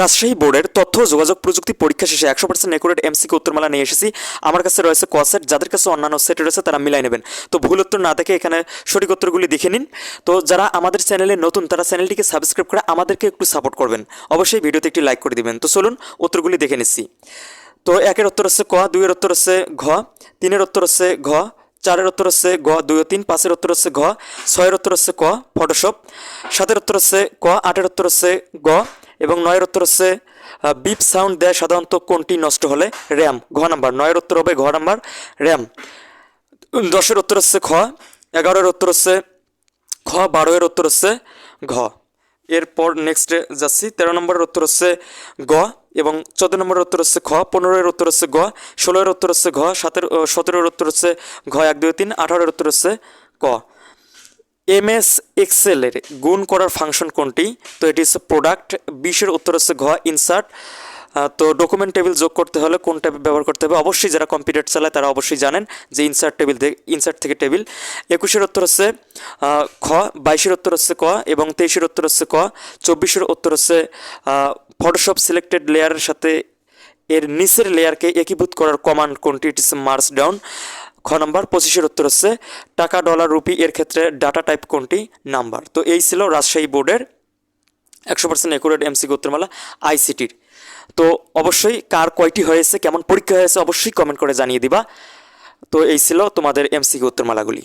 রাজশাহী বোর্ডের তথ্য যোগাযোগ প্রযুক্তি পরীক্ষা শেষে একশো পার্সেন্ট একুরেট এমসিকে উত্তরমালা নিয়ে এসেছি। আমার কাছে রয়েছে ক সেট যাদের কাছে অন্যান্য সেট রয়েছে তারা মিলাই নেবেন। তো ভুল উত্তর না দেখে এখানে সঠিক উত্তরগুলি দেখে নিন। তো যারা আমাদের চ্যানেলে নতুন, তারা চ্যানেলটিকে সাবস্ক্রাইব করে আমাদেরকে একটু সাপোর্ট করবেন। অবশ্যই ভিডিওতে একটি লাইক করে দিবেন। তো চলুন উত্তরগুলি দেখে নিচ্ছি। তো একের উত্তর হচ্ছে ক, দুইয়ের উত্তর হচ্ছে ঘ, তিনের উত্তর হচ্ছে ঘ, চারের উত্তর হচ্ছে গ, দুই ও তিন, পাঁচের উত্তর হচ্ছে ঘ, ছয়ের উত্তর হচ্ছে ক ফটোশপ সাতের উত্তর হচ্ছে ক, আটের উত্তর হচ্ছে গ এবং নয়ের উত্তর হচ্ছে বিপ সাউন্ড দেয় সাধারণত কোনটি নষ্ট হলে? র্যাম। ঘ নাম্বার। নয়ের উত্তর হবে ঘ নাম্বার র্যাম। দশের উত্তর হচ্ছে খ। এগারোর উত্তর হচ্ছে খ। বারো এর উত্তর হচ্ছে ঘ। এরপর নেক্সটে যাচ্ছি। তেরো নম্বরের উত্তর হচ্ছে গ এবং চোদ্দ নম্বরের উত্তর হচ্ছে খ। পনেরোর উত্তর হচ্ছে গ। ষোলোর উত্তর হচ্ছে ঘ। সাতের সতেরোর উত্তর হচ্ছে ঘ। এক, দুই, তিন। আঠারোর উত্তর হচ্ছে ক। এম এস এক্সেলের গুণ করার ফাংশন কোনটি? তো এটি হচ্ছে প্রোডাক্ট বিশের উত্তর হচ্ছে ঘ ইনসার্ট তো ডকুমেন্ট টেবিল যোগ করতে হলে কোন টেবিল ব্যবহার করতে হবে? অবশ্যই যারা কম্পিউটার চালায় তারা অবশ্যই জানেন যে ইনসার্ট টেবিল থেকে ইনসার্ট থেকে টেবিল একুশের উত্তর হচ্ছে খ, বাইশের উত্তর হচ্ছে ক এবং তেইশের উত্তর হচ্ছে ক। চব্বিশের উত্তর হচ্ছে ফটোশপ সিলেক্টেড লেয়ারের সাথে এর নিচের লেয়ারকে একীভূত করার কমান্ড কোনটি? ইট ইস মার্স ডাউন খ নম্বর, পঁচিশের উত্তর হচ্ছে, টাকা, ডলার, রুপি, এর ক্ষেত্রে ডাটা টাইপ কোনটি? নাম্বার। তো এই ছিল রাজশাহী বোর্ডের একশো পার্সেন্ট একুরেট এমসি গোত্রমালা আইসিটির তো অবশ্যই কার কয়টি হয়েছে, কেমন পরীক্ষা হয়েছে, অবশ্যই কমেন্ট করে জানিয়ে দিবা। তো এই ছিল তোমাদের এমসি উত্তরমালাগুলি।